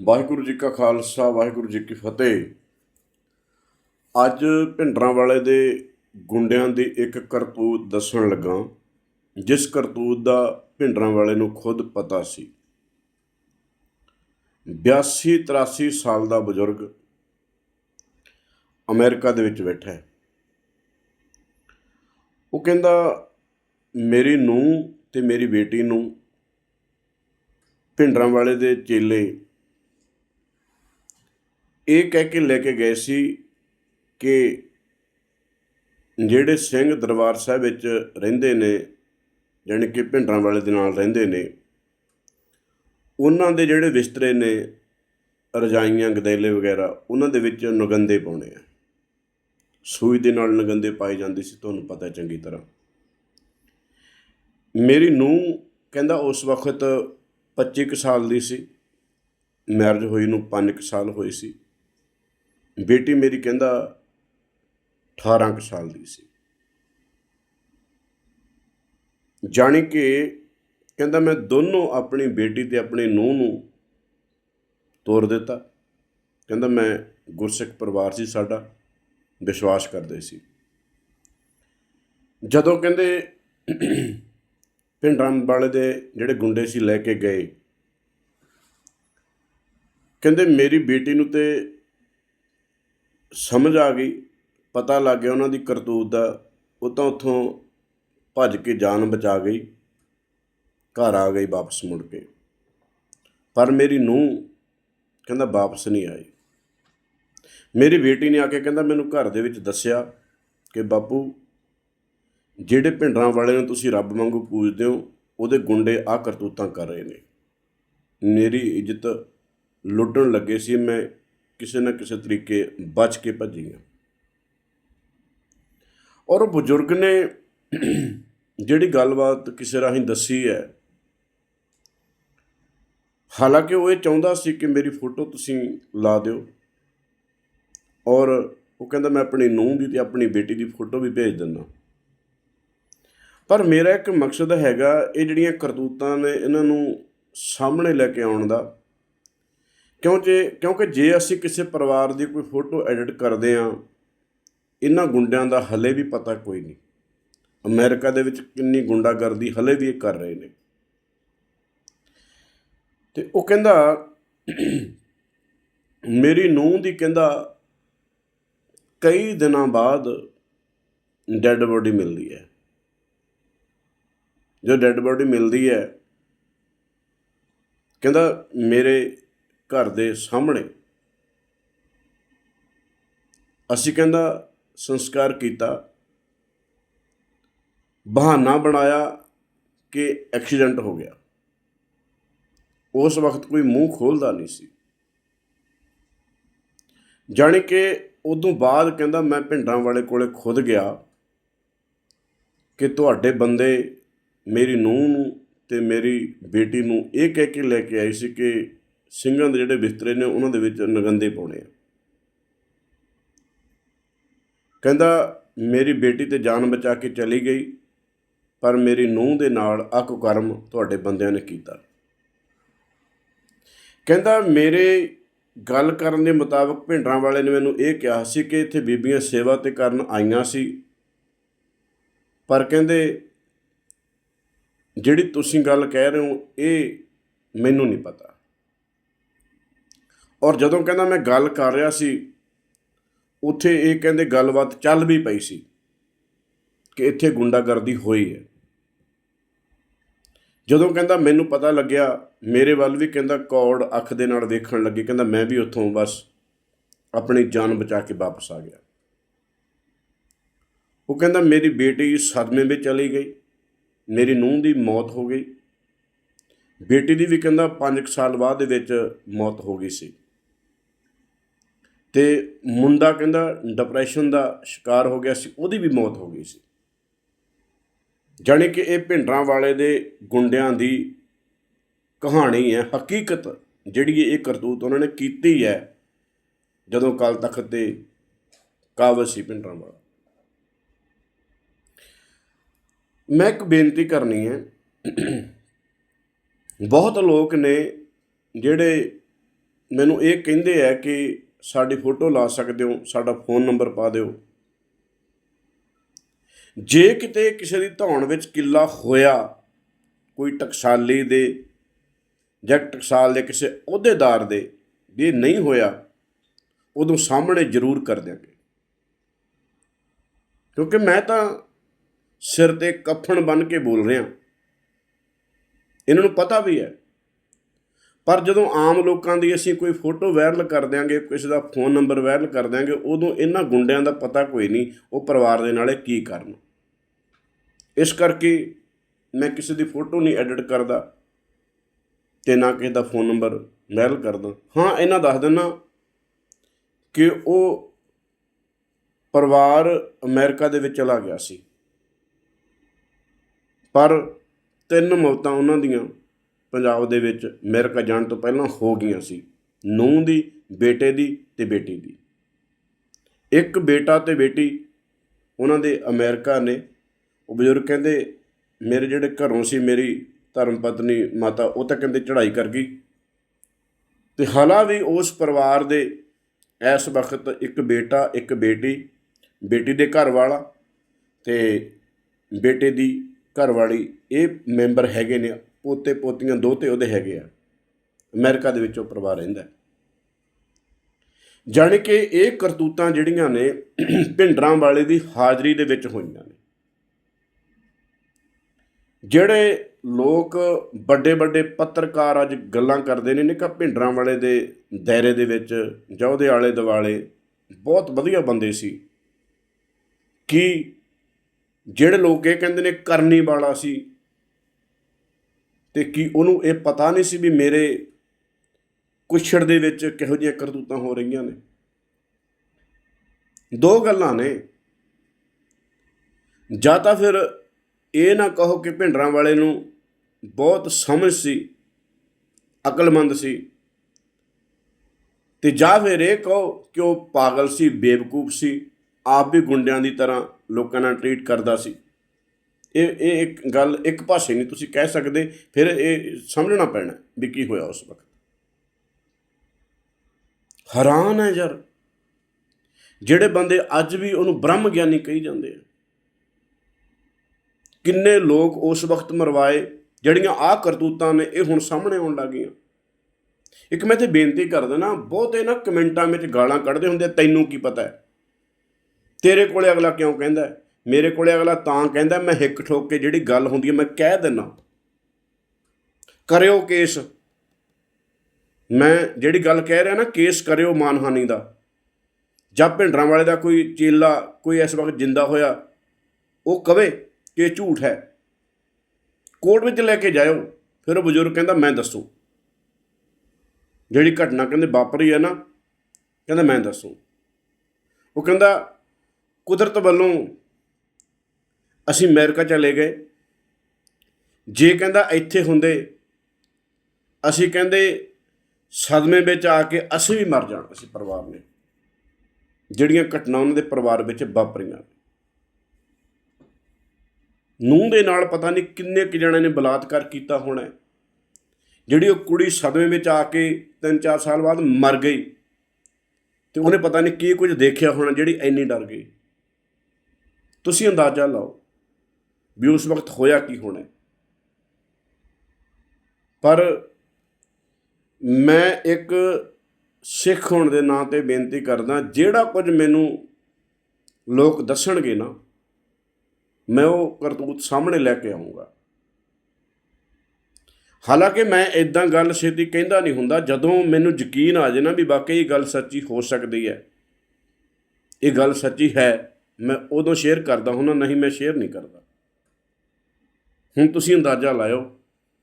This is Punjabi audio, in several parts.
ਵਾਹਿਗੁਰੂ ਜੀ ਕਾ ਖਾਲਸਾ, ਵਾਹਿਗੁਰੂ ਜੀ ਕੀ ਫਤਿਹ। ਅੱਜ ਭਿੰਡਰਾਂ ਵਾਲੇ ਦੇ ਗੁੰਡਿਆਂ ਦੀ ਇੱਕ ਕਰਤੂਤ ਦੱਸਣ ਲੱਗਾ, ਜਿਸ ਕਰਤੂਤ ਦਾ ਭਿੰਡਰਾਂ ਵਾਲੇ ਨੂੰ ਖੁਦ ਪਤਾ ਸੀ। 82 83 ਸਾਲ ਦਾ ਬਜ਼ੁਰਗ ਅਮਰੀਕਾ ਦੇ ਵਿੱਚ ਬੈਠਾ ਹੈ। ਉਹ ਕਹਿੰਦਾ, ਮੇਰੀ ਨੂੰਹ ਤੇ ਮੇਰੀ ਬੇਟੀ ਨੂੰ ਭਿੰਡਰਾਂ ਵਾਲੇ ਦੇ ਚੇਲੇ ਇਹ ਕਹਿ ਕੇ ਲੈ ਕੇ ਗਏ ਸੀ ਕਿ ਜਿਹੜੇ ਸਿੰਘ ਦਰਬਾਰ ਸਾਹਿਬ ਵਿੱਚ ਰਹਿੰਦੇ ਨੇ, ਜਾਣੀ ਕਿ ਭਿੰਡਰਾਂ ਵਾਲੇ ਦੇ ਨਾਲ ਰਹਿੰਦੇ ਨੇ, ਉਹਨਾਂ ਦੇ ਜਿਹੜੇ ਬਿਸਤਰੇ ਨੇ, ਰਜਾਈਆਂ, ਗਦੈਲੇ ਵਗੈਰਾ, ਉਹਨਾਂ ਦੇ ਵਿੱਚ ਨਗੰਦੇ ਪਾਉਣੇ ਆ। ਸੂਈ ਦੇ ਨਾਲ ਨਗੰਦੇ ਪਾਏ ਜਾਂਦੇ ਸੀ, ਤੁਹਾਨੂੰ ਪਤਾ ਚੰਗੀ ਤਰ੍ਹਾਂ। ਮੇਰੀ ਨੂੰਹ ਕਹਿੰਦਾ ਉਸ ਵਕਤ 25 ਕੁ ਸਾਲ ਦੀ ਸੀ ਮੈਰਿਜ ਹੋਈ ਨੂੰ 5 ਕੁ ਸਾਲ ਹੋਏ ਸੀ। ਬੇਟੀ ਮੇਰੀ ਕਹਿੰਦਾ 18 ਕੁ ਸਾਲ ਦੀ ਸੀ। ਜਾਣੀ ਕਿ ਕਹਿੰਦਾ, ਮੈਂ ਦੋਨੋਂ ਆਪਣੀ ਬੇਟੀ ਤੇ ਆਪਣੀ ਨੂੰਹ ਨੂੰ ਤੋਰ ਦਿੱਤਾ। ਕਹਿੰਦਾ, ਮੈਂ ਗੁਰਸਿੱਖ ਪਰਿਵਾਰ ਸੀ, ਸਾਡਾ ਵਿਸ਼ਵਾਸ ਕਰਦੇ ਸੀ। ਜਦੋਂ ਕਹਿੰਦੇ ਪਿੰਡਾਂ ਵਾਲੇ ਦੇ ਜਿਹੜੇ ਗੁੰਡੇ ਸੀ, ਲੈ ਕੇ ਗਏ। ਕਹਿੰਦੇ, ਮੇਰੀ ਬੇਟੀ ਨੂੰ ਤੇ ਸਮਝ ਆ ਗਈ, ਪਤਾ ਲੱਗ ਗਿਆ ਉਹਨਾਂ ਦੀ ਕਰਤੂਤ ਦਾ, ਉਹ ਤਾਂ ਉੱਥੋਂ ਭੱਜ ਕੇ ਜਾਨ ਬਚਾ ਗਈ, ਘਰ ਆ ਗਈ ਵਾਪਸ ਮੁੜ ਕੇ। ਪਰ ਮੇਰੀ ਨੂੰਹ ਕਹਿੰਦਾ ਵਾਪਸ ਨਹੀਂ ਆਈ। ਮੇਰੀ ਬੇਟੀ ਨੇ ਆ ਕੇ ਕਹਿੰਦਾ ਮੈਨੂੰ ਘਰ ਦੇ ਵਿੱਚ ਦੱਸਿਆ ਕਿ ਬਾਪੂ, ਜਿਹੜੇ ਭਿੰਡਰਾਂ ਵਾਲੇ ਨੂੰ ਤੁਸੀਂ ਰੱਬ ਵਾਂਗੂ ਪੂਜਦੇ ਹੋ, ਉਹਦੇ ਗੁੰਡੇ ਆ ਕਰਤੂਤਾਂ ਕਰ ਰਹੇ ਨੇ। ਮੇਰੀ ਇੱਜ਼ਤ ਲੁੱਟਣ ਲੱਗੇ ਸੀ, ਮੈਂ ਕਿਸੇ ਨਾ ਕਿਸੇ ਤਰੀਕੇ ਬਚ ਕੇ ਭੱਜੀ ਹਾਂ ਔਰ ਉਹ ਬਜ਼ੁਰਗ ਨੇ ਜਿਹੜੀ ਗੱਲਬਾਤ ਕਿਸੇ ਰਾਹੀਂ ਦੱਸੀ ਹੈ, ਹਾਲਾਂਕਿ ਉਹ ਇਹ ਚਾਹੁੰਦਾ ਸੀ ਕਿ ਮੇਰੀ ਫੋਟੋ ਤੁਸੀਂ ਲਾ ਦਿਓ। ਔਰ ਉਹ ਕਹਿੰਦਾ, ਮੈਂ ਆਪਣੀ ਨੂੰਹ ਦੀ ਤੇ ਆਪਣੀ ਬੇਟੀ ਦੀ ਫੋਟੋ ਵੀ ਭੇਜ ਦਿੰਦਾ ਪਰ ਮੇਰਾ ਇੱਕ ਮਕਸਦ ਹੈਗਾ, ਇਹ ਜਿਹੜੀਆਂ ਕਰਤੂਤਾਂ ਨੇ ਇਹਨਾਂ ਨੂੰ ਸਾਹਮਣੇ ਲੈ ਕੇ ਆਉਣ ਦਾ ਕਿਉਂਕਿ ਕਿਉਂਕਿ ਜੇ ਅਸੀਂ ਕਿਸੇ ਪਰਿਵਾਰ ਦੀ ਕੋਈ ਫੋਟੋ ਐਡਿਟ ਕਰਦੇ ਹਾਂ, ਇਹਨਾਂ ਗੁੰਡਿਆਂ ਦਾ ਹਲੇ ਵੀ ਪਤਾ ਕੋਈ ਨਹੀਂ। ਅਮਰੀਕਾ ਦੇ ਵਿੱਚ ਕਿੰਨੀ ਗੁੰਡਾਗਰਦੀ ਹਲੇ ਵੀ ਇਹ ਕਰ ਰਹੇ ਨੇ। ਤੇ ਉਹ ਕਹਿੰਦਾ, ਮੇਰੀ ਨੂੰਹ ਦੀ ਕਹਿੰਦਾ, ਕਈ ਦਿਨਾਂ ਬਾਅਦ ਡੈੱਡ ਬੋਡੀ ਮਿਲਦੀ ਹੈ। ਜੋ ਡੈੱਡ ਬੋਡੀ ਮਿਲਦੀ ਹੈ, ਕਹਿੰਦਾ ਮੇਰੇ ਘਰ ਦੇ ਸਾਹਮਣੇ। ਅਸੀਂ ਕਹਿੰਦਾ, ਸੰਸਕਾਰ ਕੀਤਾ। ਬਹਾਨਾ ਬਣਾਇਆ ਕਿ ਐਕਸੀਡੈਂਟ ਹੋ ਗਿਆ। ਉਸ ਵਕਤ ਕੋਈ ਮੂੰਹ ਖੋਲਦਾ ਨਹੀਂ ਸੀ। ਜਾਣੀ ਕਿ ਉਦੋਂ ਬਾਅਦ ਕਹਿੰਦਾ, ਮੈਂ ਭਿੰਡਰਾਂ ਵਾਲੇ ਕੋਲੇ ਖੁਦ ਗਿਆ ਕਿ ਤੁਹਾਡੇ ਬੰਦੇ ਮੇਰੀ ਨੂੰਹ ਨੂੰ ਤੇ ਮੇਰੀ ਬੇਟੀ ਨੂੰ ਇਹ ਕਹਿ ਕੇ ਲੈ ਕੇ ਆਏ ਸੀ ਕਿ ਸਿੰਘਾਂ ਦੇ ਜਿਹੜੇ ਬਿਸਤਰੇ ਨੇ, ਉਹਨਾਂ ਦੇ ਵਿੱਚ ਨਗੰਦੇ ਪਾਉਣੇ ਆ। ਕਹਿੰਦਾ, ਮੇਰੀ ਬੇਟੀ ਤੇ ਜਾਨ ਬਚਾ ਕੇ ਚਲੀ ਗਈ, ਪਰ ਮੇਰੀ ਨੂੰਹ ਦੇ ਨਾਲ ਆ ਕਰਮ ਤੁਹਾਡੇ ਬੰਦਿਆਂ ਨੇ ਕੀਤਾ। ਕਹਿੰਦਾ, ਮੇਰੇ ਗੱਲ ਕਰਨ ਦੇ ਮੁਤਾਬਕ ਭਿੰਡਰਾਂ ਵਾਲੇ ਨੇ ਮੈਨੂੰ ਇਹ ਕਿਹਾ ਸੀ ਕਿ ਇੱਥੇ ਬੀਬੀਆਂ ਸੇਵਾ ਤੇ ਕਰਨ ਆਈਆਂ ਸੀ। ਪਰ ਕਹਿੰਦੇ, ਜਿਹੜੀ ਤੁਸੀਂ ਗੱਲ ਕਹਿ ਰਹੇ ਹੋ, ਇਹ ਮੈਨੂੰ ਨਹੀਂ ਪਤਾ। ਔਰ ਜਦੋਂ ਕਹਿੰਦਾ ਮੈਂ ਗੱਲ ਕਰ ਰਿਹਾ ਸੀ, ਉੱਥੇ ਇਹ ਕਹਿੰਦੇ ਗੱਲਬਾਤ ਚੱਲ ਵੀ ਪਈ ਸੀ ਕਿ ਇੱਥੇ ਗੁੰਡਾਗਰਦੀ ਹੋਈ ਹੈ। ਜਦੋਂ ਕਹਿੰਦਾ ਮੈਨੂੰ ਪਤਾ ਲੱਗਿਆ, ਮੇਰੇ ਵੱਲ ਵੀ ਕਹਿੰਦਾ ਕੌੜ ਅੱਖ ਦੇ ਨਾਲ ਵੇਖਣ ਲੱਗੇ, ਕਹਿੰਦਾ ਮੈਂ ਵੀ ਉੱਥੋਂ ਬਸ ਆਪਣੀ ਜਾਨ ਬਚਾ ਕੇ ਵਾਪਸ ਆ ਗਿਆ। ਉਹ ਕਹਿੰਦਾ ਮੇਰੀ ਬੇਟੀ ਸਦਮੇ ਵਿੱਚ ਚਲੀ ਗਈ, ਮੇਰੀ ਨੂੰਹ ਦੀ ਮੌਤ ਹੋ ਗਈ। ਬੇਟੀ ਦੀ ਵੀ ਕਹਿੰਦਾ 5 ਸਾਲ ਬਾਅਦ ਦੇ ਵਿੱਚ ਮੌਤ ਹੋ ਗਈ ਸੀ। ਤੇ ਮੁੰਡਾ ਕਹਿੰਦਾ ਡਿਪਰੈਸ਼ਨ ਦਾ ਸ਼ਿਕਾਰ ਹੋ ਗਿਆ ਸੀ, ਉਹਦੀ ਵੀ ਮੌਤ ਹੋ ਗਈ ਸੀ। ਜਾਣੀ ਕਿ ਇਹ ਭਿੰਡਰਾਂ ਵਾਲੇ ਦੇ ਗੁੰਡਿਆਂ ਦੀ ਕਹਾਣੀ ਹੈ, ਹਕੀਕਤ ਜਿਹੜੀ ਇਹ ਕਰਤੂਤ ਉਹਨਾਂ ਨੇ ਕੀਤੀ ਹੈ, ਜਦੋਂ ਕੱਲ ਤਖਤ ਤੇ ਕਾਬਜ਼ ਸੀ ਭਿੰਡਰਾਂ ਵਾਲਾ। ਮੈਂ ਇੱਕ ਬੇਨਤੀ ਕਰਨੀ ਹੈ, ਬਹੁਤ ਲੋਕ ਨੇ ਜਿਹੜੇ ਮੈਨੂੰ ਇਹ ਕਹਿੰਦੇ ਆ ਕਿ ਸਾਡੀ ਫੋਟੋ ਲਾ ਸਕਦੇ ਹੋ, ਸਾਡਾ ਫੋਨ ਨੰਬਰ ਪਾ ਦਿਓ। ਜੇ ਕਿਤੇ ਕਿਸੇ ਦੀ ਧੌਣ ਵਿੱਚ ਕਿੱਲਾ ਹੋਇਆ ਕੋਈ ਟਕਸਾਲੀ ਦੇ ਜਾਂ ਟਕਸਾਲ ਦੇ ਕਿਸੇ ਅਹੁਦੇਦਾਰ ਦੇ ਜੇ ਨਹੀਂ ਹੋਇਆ, ਉਦੋਂ ਸਾਹਮਣੇ ਜ਼ਰੂਰ ਕਰ ਦਿਆਂਗੇ। ਕਿਉਂਕਿ ਮੈਂ ਤਾਂ ਸਿਰ ਤੇ ਕਫਨ ਬਨ ਕੇ ਬੋਲ ਰਿਹਾ। ਇਹਨਾਂ ਨੂੰ ਪਤਾ ਵੀ ਹੈ ਪਰ ਜਦੋਂ ਆਮ ਲੋਕਾਂ ਦੀ ਅਸੀਂ ਕੋਈ ਫੋਟੋ ਵਾਇਰਲ ਕਰ ਦਿਆਂਗੇ, ਕਿਸੇ ਦਾ ਫੋਨ ਨੰਬਰ ਵਾਇਰਲ ਕਰ ਦਿਆਂਗੇ, ਉਦੋਂ ਇਹਨਾਂ ਗੁੰਡਿਆਂ ਦਾ ਪਤਾ ਕੋਈ ਨਹੀਂ ਉਹ ਪਰਿਵਾਰ ਦੇ ਨਾਲੇ ਕੀ ਕਰਨ। ਇਸ ਕਰਕੇ ਮੈਂ ਕਿਸੇ ਦੀ ਫੋਟੋ ਨਹੀਂ ਐਡਿਟ ਕਰਦਾ ਤੇ ਨਾ ਕਿਸੇ ਦਾ ਫੋਨ ਨੰਬਰ ਵਾਇਰਲ ਕਰਦਾ। ਹਾਂ, ਇਹਨਾਂ ਦੱਸ ਦਿੰਨਾ ਕਿ ਉਹ ਪਰਿਵਾਰ ਅਮਰੀਕਾ ਦੇ ਵਿੱਚ ਚਲਾ ਗਿਆ ਸੀ। ਪਰ ਤਿੰਨ ਮੌਤਾਂ ਉਹਨਾਂ ਦੀਆਂ ਪੰਜਾਬ ਦੇ ਵਿੱਚ ਅਮਰੀਕਾ ਜਾਣ ਤੋਂ ਪਹਿਲਾਂ ਹੋ ਗਈਆਂ ਸੀ। ਨੂੰਹ ਦੀ, ਬੇਟੇ ਦੀ ਤੇ ਬੇਟੀ ਦੀ। ਇੱਕ ਬੇਟਾ ਤੇ ਬੇਟੀ ਉਹਨਾਂ ਦੇ ਅਮਰੀਕਾ ਨੇ। ਉਹ ਬਜ਼ੁਰਗ ਕਹਿੰਦੇ, ਮੇਰੇ ਜਿਹੜੇ ਘਰੋਂ ਸੀ, ਮੇਰੀ ਧਰਮ ਪਤਨੀ ਮਾਤਾ, ਉਹ ਤਾਂ ਕਹਿੰਦੇ ਚੜ੍ਹਾਈ ਕਰ ਗਈ। ਤੇ ਹਾਲਾ ਵੀ ਉਸ ਪਰਿਵਾਰ ਦੇ ਇਸ ਵਕਤ ਇੱਕ ਬੇਟਾ, ਇੱਕ ਬੇਟੀ ਬੇਟੀ ਦੇ ਘਰ ਵਾਲਾ ਤੇ ਬੇਟੇ ਦੀ ਘਰ ਵਾਲੀ ਇਹ ਮੈਂਬਰ ਹੈਗੇ ਨੇ ਪੋਤੇ ਪੋਤੀਆਂ ਦੋਤੇ ਉਹਦੇ ਹੈਗੇ ਆ। ਅਮਰੀਕਾ ਦੇ ਵਿੱਚ ਉਹ ਪਰਿਵਾਰ ਰਹਿੰਦਾ ਹੈ। ਜਾਣੀ ਕਿ ਇਹ ਕਰਤੂਤਾਂ ਜਿਹੜੀਆਂ ਨੇ, ਭਿੰਡਰਾਂ ਵਾਲੇ ਦੀ ਹਾਜ਼ਰੀ ਦੇ ਵਿੱਚ ਹੋਈਆਂ ਨੇ। ਜਿਹੜੇ ਲੋਕ ਵੱਡੇ ਵੱਡੇ ਪੱਤਰਕਾਰ ਅੱਜ ਗੱਲਾਂ ਕਰਦੇ ਨੇ, ਨਿਕਾ ਭਿੰਡਰਾਂ ਵਾਲੇ ਦੇ ਦਾਇਰੇ ਦੇ ਵਿੱਚ ਜਾਂ ਉਹਦੇ ਆਲੇ ਦੁਆਲੇ ਬਹੁਤ ਵਧੀਆ ਬੰਦੇ ਸੀ। ਕਿ ਜਿਹੜੇ ਲੋਕ ਇਹ ਕਹਿੰਦੇ ਨੇ ਕਰਨੀ ਵਾਲਾ ਸੀ ਤੇ ਕੀ ਉਹਨੂੰ ਇਹ ਪਤਾ ਨਹੀਂ ਸੀ ਵੀ ਮੇਰੇ ਕੁਛੜ ਦੇ ਵਿੱਚ ਕਿਹੋ ਜਿਹੀਆਂ ਕਰਤੂਤਾਂ ਹੋ ਰਹੀਆਂ ਨੇ? ਦੋ ਗੱਲਾਂ ਨੇ। ਜਾਂ ਤਾਂ ਫਿਰ ਇਹ ਨਾ ਕਹੋ ਕਿ ਭਿੰਡਰਾਂ ਵਾਲੇ ਨੂੰ ਬਹੁਤ ਸਮਝ ਸੀ, ਅਕਲਮੰਦ ਸੀ, ਤੇ ਜਾਂ ਫਿਰ ਇਹ ਕਹੋ ਕਿ ਉਹ ਪਾਗਲ ਸੀ, ਬੇਵਕੂਫ ਸੀ, ਆਪ ਵੀ ਗੁੰਡਿਆਂ ਦੀ ਤਰ੍ਹਾਂ ਲੋਕਾਂ ਨਾਲ ਟਰੀਟ ਕਰਦਾ ਸੀ। ਇਹ ਇਹ ਇੱਕ ਗੱਲ ਇੱਕ ਪਾਸੇ ਨਹੀਂ ਤੁਸੀਂ ਕਹਿ ਸਕਦੇ, ਫਿਰ ਇਹ ਸਮਝਣਾ ਪੈਣਾ ਵੀ ਕੀ ਹੋਇਆ ਉਸ ਵਕਤ। ਹੈਰਾਨ ਹੈ ਯਾਰ। ਜਿਹੜੇ ਬੰਦੇ ਅੱਜ ਵੀ ਉਹਨੂੰ ਬ੍ਰਹਮ ਗਿਆਨੀ ਕਹੀ ਜਾਂਦੇ ਆ। ਕਿੰਨੇ ਲੋਕ ਉਸ ਵਕਤ ਮਰਵਾਏ, ਜਿਹੜੀਆਂ ਆਹ ਕਰਤੂਤਾਂ ਨੇ ਇਹ ਹੁਣ ਸਾਹਮਣੇ ਆਉਣ ਲੱਗੀਆਂ। ਇੱਕ ਮੈਂ ਤੇ ਬੇਨਤੀ ਕਰਦਾ ਨਾ ਬਹੁਤੇ ਨਾ ਕਮੈਂਟਾਂ ਵਿੱਚ ਗਾਲਾਂ ਕੱਢਦੇ ਹੁੰਦੇ ਤੈਨੂੰ ਕੀ ਪਤਾ ਹੈ। ਤੇਰੇ ਕੋਲੇ ਅਗਲਾ ਕਿਉਂ ਕਹਿੰਦਾ ਮੇਰੇ ਕੋਲੇ ਅਗਲਾ ਤਾਂ ਕਹਿੰਦਾ, ਮੈਂ ਹਿੱਕ ਠੋਕ ਕੇ ਜਿਹੜੀ ਗੱਲ ਹੁੰਦੀ ਹੈ, ਮੈਂ ਕਹਿ ਦਿੰਨਾ। ਕਰਿਓ ਕੇਸ। ਮੈਂ ਜਿਹੜੀ ਗੱਲ ਕਹਿ ਰਿਹਾ ਨਾ, ਕੇਸ ਕਰਿਓ ਮਾਨਹਾਨੀ ਦਾ। ਜਾਂ ਭਿੰਡਰਾਂ ਵਾਲੇ ਦਾ ਕੋਈ ਚੇਲਾ, ਕੋਈ ਇਸ ਵਕਤ ਜਿੰਦਾ ਹੋਇਆ, ਉਹ ਕਵੇ ਕਿ ਇਹ ਝੂਠ ਹੈ। ਕੋਰਟ ਵਿੱਚ ਲੈ ਕੇ ਜਾਇਓ। ਫਿਰ ਉਹ ਬਜ਼ੁਰਗ ਕਹਿੰਦਾ, ਮੈਂ ਦੱਸੂ। ਜਿਹੜੀ ਘਟਨਾ ਕਹਿੰਦੇ ਵਾਪਰੀ ਹੈ ਨਾ, ਕਹਿੰਦਾ, ਮੈਂ ਦੱਸੂ। ਉਹ ਕਹਿੰਦਾ, ਕੁਦਰਤ ਵੱਲੋਂ ਅਸੀਂ ਅਮਰੀਕਾ ਚਲੇ ਗਏ। ਜੇ ਕਹਿੰਦਾ ਇੱਥੇ ਹੁੰਦੇ, ਅਸੀਂ ਕਹਿੰਦੇ ਸਦਮੇ ਵਿੱਚ ਆ ਕੇ ਅਸੀਂ ਵੀ ਮਰ ਜਾਣਾ ਸੀ ਪਰਿਵਾਰ ਨੇ। ਜਿਹੜੀਆਂ ਘਟਨਾ ਉਹਨਾਂ ਦੇ ਪਰਿਵਾਰ ਵਿੱਚ ਵਾਪਰੀਆਂ। ਨੂੰਹ ਦੇ ਨਾਲ ਪਤਾ ਨਹੀਂ ਕਿੰਨੇ ਕੁ ਜਣਿਆਂ ਨੇ ਬਲਾਤਕਾਰ ਕੀਤਾ ਹੋਣਾ ਜਿਹੜੀ ਉਹ ਕੁੜੀ ਸਦਮੇ ਵਿੱਚ ਆ ਕੇ 3-4 ਸਾਲ ਬਾਅਦ ਮਰ ਗਈ, ਤੇ ਉਹਨੇ ਪਤਾ ਨਹੀਂ ਕੀ ਕੁਝ ਦੇਖਿਆ ਹੋਣਾ ਜਿਹੜੀ ਇੰਨੀ ਡਰ ਗਈ। ਤੁਸੀਂ ਅੰਦਾਜ਼ਾ ਲਾਓ। ਵੀ ਉਸ ਵਕਤ ਹੋਇਆ ਕੀ ਹੋਣਾ। ਪਰ ਮੈਂ ਇੱਕ ਸਿੱਖ ਹੋਣ ਦੇ ਨਾਂ ਤੇ ਬੇਨਤੀ ਕਰਦਾ, ਜਿਹੜਾ ਕੁਝ ਮੈਨੂੰ ਲੋਕ ਦੱਸਣਗੇ ਨਾ, ਮੈਂ ਉਹ ਕਰਤੂਤ ਸਾਹਮਣੇ ਲੈ ਕੇ ਆਉਂਗਾ ਹਾਲਾਂਕਿ ਮੈਂ ਇਦਾਂ ਗੱਲ ਛੇਤੀ ਕਹਿੰਦਾ ਨਹੀਂ ਹੁੰਦਾ, ਜਦੋਂ ਮੈਨੂੰ ਯਕੀਨ ਆ ਜਾਏ ਨਾ ਵੀ ਵਾਕਈ ਇਹ ਗੱਲ ਸੱਚੀ ਹੋ ਸਕਦੀ ਹੈ। ਇਹ ਗੱਲ ਸੱਚੀ ਹੈ, ਮੈਂ ਉਦੋਂ ਸ਼ੇਅਰ ਕਰਦਾ ਹੁੰਦਾ, ਨਹੀਂ ਮੈਂ ਸ਼ੇਅਰ ਨਹੀਂ ਕਰਦਾ। ਹੁਣ ਤੁਸੀਂ ਅੰਦਾਜ਼ਾ ਲਾਇਓ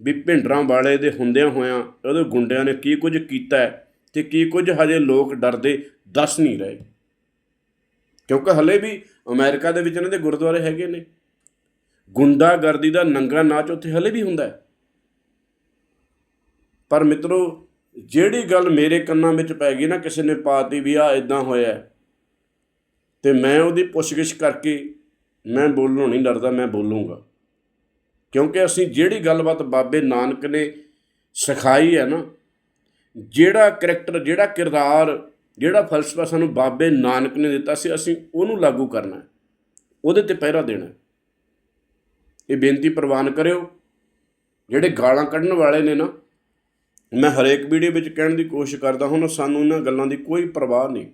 ਵੀ ਭਿੰਡਰਾਂ ਵਾਲੇ ਦੇ ਹੁੰਦਿਆਂ ਹੋਇਆਂ ਉਹਦੇ ਗੁੰਡਿਆਂ ਨੇ ਕੀ ਕੁਝ ਕੀਤਾ ਹੈ ਤੇ ਕੀ ਕੁਝ ਹਜੇ ਲੋਕ ਡਰਦੇ ਦੱਸ ਨਹੀਂ ਰਹੇ। ਕਿਉਂਕਿ ਹਲੇ ਵੀ ਅਮਰੀਕਾ ਦੇ ਵਿੱਚ ਇਹਨਾਂ ਦੇ ਗੁਰਦੁਆਰੇ ਹੈਗੇ ਨੇ। ਗੁੰਡਾਗਰਦੀ ਦਾ ਨੰਗਾ ਨਾਚ ਉੱਥੇ ਹਲੇ ਵੀ ਹੁੰਦਾ ਹੈ। ਪਰ ਮਿੱਤਰੋ ਜਿਹੜੀ ਗੱਲ ਮੇਰੇ ਕੰਨਾਂ ਵਿੱਚ ਪੈ ਗਈ ਨਾ ਕਿਸੇ ਨੇ ਪਾਤੀ ਵੀ ਆ ਇਦਾਂ ਹੋਇਆ ਹੈ, ਤੇ ਮੈਂ ਉਹਦੀ ਪੁੱਛਗਿੱਛ ਕਰਕੇ ਮੈਂ ਬੋਲਣੋਂ ਨਹੀਂ ਡਰਦਾ ਮੈਂ ਬੋਲੂੰਗਾ। ਕਿਉਂਕਿ ਅਸੀਂ ਜਿਹੜੀ ਗੱਲਬਾਤ ਬਾਬੇ ਨਾਨਕ ਨੇ ਸਿਖਾਈ ਹੈ ਨਾ, ਜਿਹੜਾ ਕਰੈਕਟਰ ਜਿਹੜਾ ਕਿਰਦਾਰ, ਜਿਹੜਾ ਫਲਸਫਾ ਸਾਨੂੰ ਬਾਬੇ ਨਾਨਕ ਨੇ ਦਿੱਤਾ ਸੀ, ਅਸੀਂ ਉਹਨੂੰ ਲਾਗੂ ਕਰਨਾ ਹੈ, ਉਹਦੇ ਤੇ ਪਹਿਰਾ ਦੇਣਾ ਇਹ ਬੇਨਤੀ ਪ੍ਰਵਾਨ ਕਰਿਓ, ਜਿਹੜੇ ਗਾਲਾਂ ਕੱਢਣ ਵਾਲੇ ਨੇ ਨਾ, ਮੈਂ ਹਰੇਕ ਵੀਡੀਓ ਵਿੱਚ ਕਹਿਣ ਦੀ ਕੋਸ਼ਿਸ਼ ਕਰਦਾ ਹਾਂ ਸਾਨੂੰ ਇਹਨਾਂ ਗੱਲਾਂ ਦੀ ਕੋਈ ਪਰਵਾਹ ਨਹੀਂ।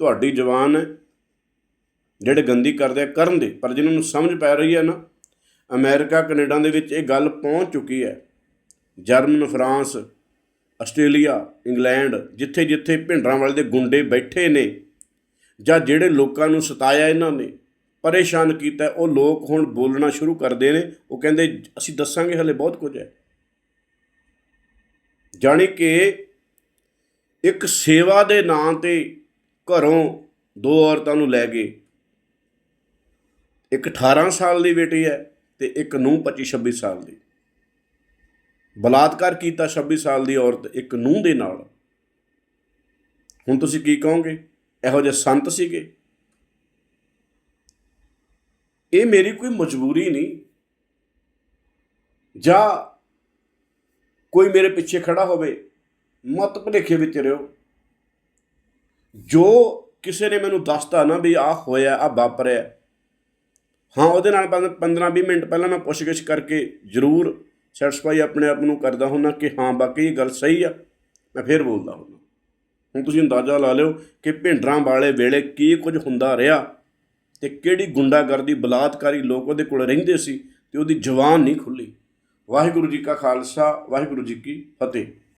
ਤੁਹਾਡੀ ਜ਼ੁਬਾਨ ਹੈ, ਜਿਹੜੇ ਗੰਦੀ ਕਰਦੇ ਆ ਕਰਨ ਦੇ, ਪਰ ਜਿਨ੍ਹਾਂ ਨੂੰ ਸਮਝ ਪੈ ਰਹੀ ਹੈ ਨਾ ਅਮਰੀਕਾ, ਕੈਨੇਡਾ ਦੇ ਵਿੱਚ ਇਹ ਗੱਲ ਪਹੁੰਚ ਚੁੱਕੀ ਹੈ। ਜਰਮਨ, ਫਰਾਂਸ, ਆਸਟ੍ਰੇਲੀਆ, ਇੰਗਲੈਂਡ ਜਿੱਥੇ ਜਿੱਥੇ ਭਿੰਡਰਾਂ ਵਾਲੇ ਦੇ ਗੁੰਡੇ ਬੈਠੇ ਨੇ ਜਾਂ ਜਿਹੜੇ ਲੋਕਾਂ ਨੂੰ ਸਤਾਇਆ ਇਹਨਾਂ ਨੇ, ਪਰੇਸ਼ਾਨ ਕੀਤਾ, ਉਹ ਲੋਕ ਹੁਣ ਬੋਲਣਾ ਸ਼ੁਰੂ ਕਰਦੇ ਨੇ। ਉਹ ਕਹਿੰਦੇ, ਅਸੀਂ ਦੱਸਾਂਗੇ ਹਲੇ ਬਹੁਤ ਕੁਝ ਹੈ। ਜਾਣੀ ਕਿ ਇੱਕ ਸੇਵਾ ਦੇ ਨਾਂ ਤੇ ਘਰੋਂ ਦੋ ਔਰਤਾਂ ਨੂੰ ਲੈ ਗਏ ਇੱਕ 18 ਸਾਲ ਦੀ ਬੇਟੀ ਹੈ। ਤੇ ਇੱਕ ਨੂੰ 25 26 ਸਾਲ ਦੀ। ਬਲਾਤਕਾਰ ਕੀਤਾ 26 ਸਾਲ ਦੀ ਔਰਤ ਇੱਕ ਨੂੰਹ ਦੇ ਨਾਲ। ਹੁਣ ਤੁਸੀਂ ਕੀ ਕਹੋਗੇ? ਇਹੋ ਜਿਹੇ ਸੰਤ ਸੀਗੇ। ਇਹ ਮੇਰੀ ਕੋਈ ਮਜਬੂਰੀ ਨਹੀਂ। ਜਾਂ ਕੋਈ ਮੇਰੇ ਪਿੱਛੇ ਖੜਾ ਹੋਵੇ, ਮਤ ਭੁਲੇਖੇ ਵਿੱਚ ਰਿਓ ਜੋ ਕਿਸੇ ਨੇ ਮੈਨੂੰ ਦੱਸਤਾ ਨਾ ਵੀ ਆਹ ਹੋਇਆ ਆ ਵਾਪਰਿਆ ਹਾਂ, ਉਹਦੇ ਨਾਲ 15-20 ਮਿੰਟ ਪਹਿਲਾਂ ਮੈਂ ਪੁੱਛਗਿੱਛ ਕਰਕੇ ਜ਼ਰੂਰ ਸੈਟੀਸਫਾਈ ਆਪਣੇ ਆਪ ਨੂੰ ਕਰਦਾ ਹੁੰਦਾ ਕਿ ਹਾਂ ਬਾਕੀ ਇਹ ਗੱਲ ਸਹੀ ਆ। ਮੈਂ ਫੇਰ ਬੋਲਦਾ ਹੁੰਦਾ ਹੁਣ ਤੁਸੀਂ ਅੰਦਾਜ਼ਾ ਲਾ ਲਿਓ ਕਿ ਭਿੰਡਰਾਂ ਵਾਲੇ ਵੇਲੇ ਕੀ ਕੁਝ ਹੁੰਦਾ ਰਿਹਾ ਤੇ ਕਿਹੜੀ ਗੁੰਡਾਗਰਦੀ, ਬਲਾਤਕਾਰੀ ਲੋਕ ਉਹਦੇ ਕੋਲ ਰਹਿੰਦੇ ਸੀ ਤੇ ਉਹਦੀ ਜਵਾਨ ਨਹੀਂ ਖੁੱਲੀ। ਵਾਹਿਗੁਰੂ ਜੀ ਕਾ ਖਾਲਸਾ, ਵਾਹਿਗੁਰੂ ਜੀ ਕੀ ਫਤਿਹ।